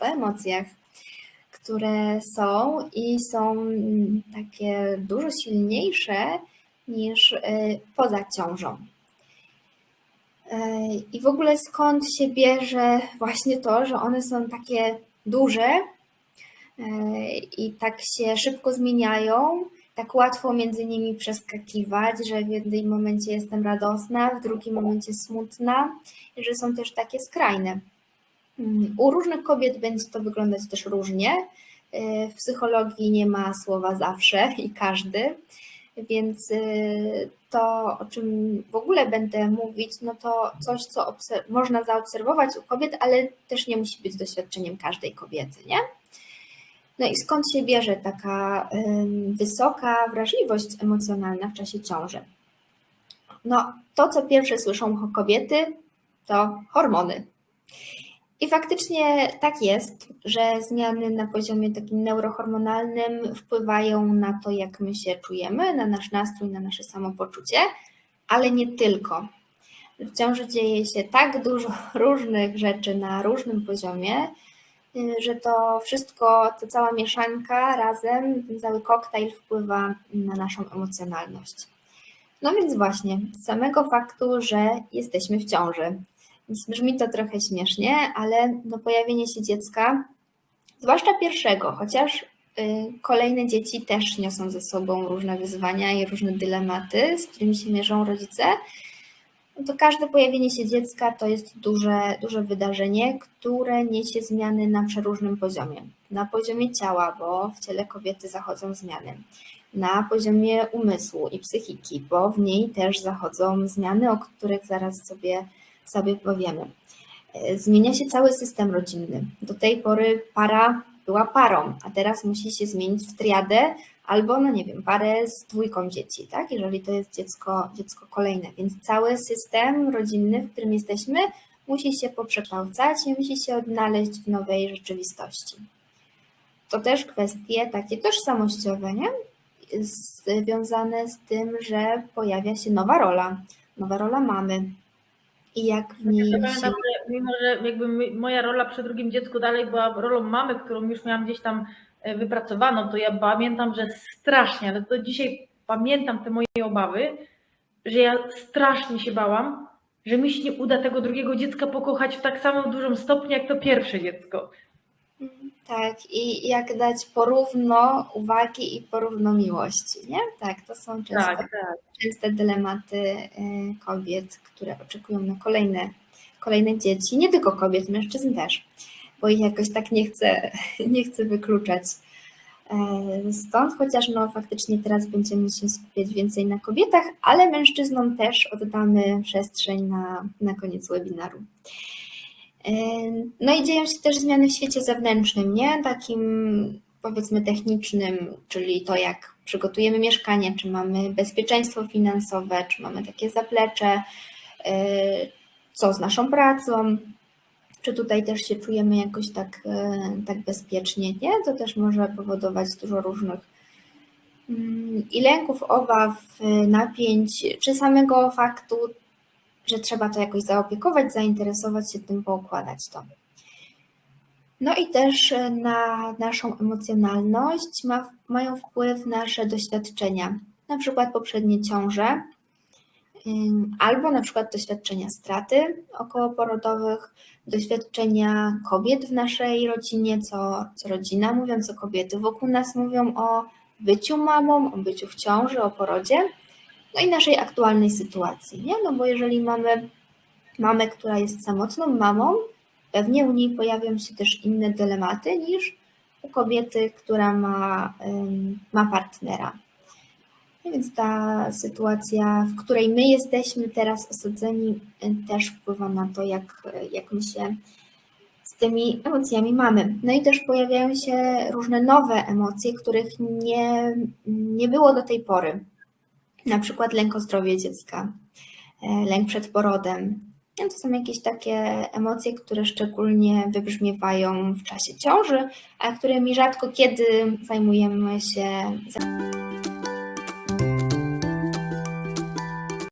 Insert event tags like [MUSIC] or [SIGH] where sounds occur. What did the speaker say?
o emocjach, które są i są mm, takie dużo silniejsze niż y, poza ciążą. Y, I w ogóle skąd się bierze właśnie to, że one są takie duże y, i tak się szybko zmieniają, tak łatwo między nimi przeskakiwać, że w jednym momencie jestem radosna, w drugim momencie smutna, i że są też takie skrajne. Mm, U różnych kobiet będzie to wyglądać też różnie. Y, W psychologii nie ma słowa zawsze i każdy, więc y, to, o czym w ogóle będę mówić, no to coś, co można zaobserwować u kobiet, ale też nie musi być doświadczeniem każdej kobiety, nie? No i skąd się bierze taka wysoka wrażliwość emocjonalna w czasie ciąży? No, to co pierwsze słyszą kobiety, to hormony. I faktycznie tak jest, że zmiany na poziomie takim neurohormonalnym wpływają na to, jak my się czujemy, na nasz nastrój, na nasze samopoczucie, ale nie tylko. W ciąży dzieje się tak dużo [LAUGHS] różnych rzeczy na różnym poziomie, y, że to wszystko, ta cała mieszanka razem, ten cały koktajl wpływa na naszą emocjonalność. No więc właśnie, z samego faktu, że jesteśmy w ciąży, więc brzmi to trochę śmiesznie, ale no pojawienie się dziecka, zwłaszcza pierwszego, chociaż y, kolejne dzieci też niosą ze sobą różne wyzwania i różne dylematy, z którymi się mierzą rodzice, no to każde pojawienie się dziecka to jest duże, duże wydarzenie, które niesie zmiany na przeróżnym poziomie. Na poziomie ciała, bo w ciele kobiety zachodzą zmiany. Na poziomie umysłu i psychiki, bo w niej też zachodzą zmiany, o których zaraz sobie sobie powiemy. E, Zmienia się cały system rodzinny. Do tej pory para była parą, a teraz musi się zmienić w triadę albo, no nie wiem, parę z dwójką dzieci, tak? Jeżeli to jest dziecko, dziecko kolejne. Więc cały system rodzinny, w którym jesteśmy, musi się poprzekształcać i musi się odnaleźć w nowej rzeczywistości. To też kwestie takie tożsamościowe, nie? Związane z tym, że pojawia się nowa rola, nowa rola mamy, i jak w niej Ja pamiętam, że mimo że jakby moja rola przy drugim dziecku dalej była rolą mamy, którą już miałam gdzieś tam e, wypracowaną, to ja pamiętam, że strasznie, ale to dzisiaj pamiętam te moje obawy, że ja strasznie się bałam, że mi się nie uda tego drugiego dziecka pokochać w tak samo dużym stopniu jak to pierwsze dziecko. Tak, i jak dać porówno uwagi i porówno miłości, nie? Tak, to są często, Tak, tak. częste dylematy y, kobiet, które oczekują na kolejne, kolejne dzieci, nie tylko kobiet, mężczyzn też, bo ich jakoś tak nie chcę, [LAUGHS] nie chcę wykluczać. E, Stąd, chociaż no faktycznie teraz będziemy się skupiać więcej na kobietach, ale mężczyznom też oddamy przestrzeń na, na koniec webinaru. No i dzieją się też zmiany w świecie zewnętrznym, nie? Takim powiedzmy technicznym, czyli to jak przygotujemy mieszkanie, czy mamy bezpieczeństwo finansowe, czy mamy takie zaplecze, yy, co z naszą pracą, czy tutaj też się czujemy jakoś tak, yy, tak bezpiecznie, nie? To też może powodować dużo różnych mm, i lęków, obaw, yy, napięć, czy samego faktu że trzeba to jakoś zaopiekować, zainteresować się tym, poukładać to. No i też na naszą emocjonalność ma, mają wpływ nasze doświadczenia, na przykład poprzednie ciąże, albo na przykład doświadczenia straty okołoporodowych, doświadczenia kobiet w naszej rodzinie, co, co rodzina mówią, co kobiety wokół nas mówią o byciu mamą, o byciu w ciąży, o porodzie no i naszej aktualnej sytuacji, nie? No bo jeżeli mamy mamę, która jest samotną mamą, pewnie u niej pojawią się też inne dylematy niż u kobiety, która ma, ma partnera. No więc ta sytuacja, w której my jesteśmy teraz osadzeni, y, też wpływa na to, jak, jak my się z tymi emocjami mamy. No i też pojawiają się różne nowe emocje, których nie, nie było do tej pory na przykład lęk o zdrowie dziecka, e, lęk przed porodem. To są jakieś takie emocje, które szczególnie wybrzmiewają w czasie ciąży, a którymi rzadko kiedy zajmujemy się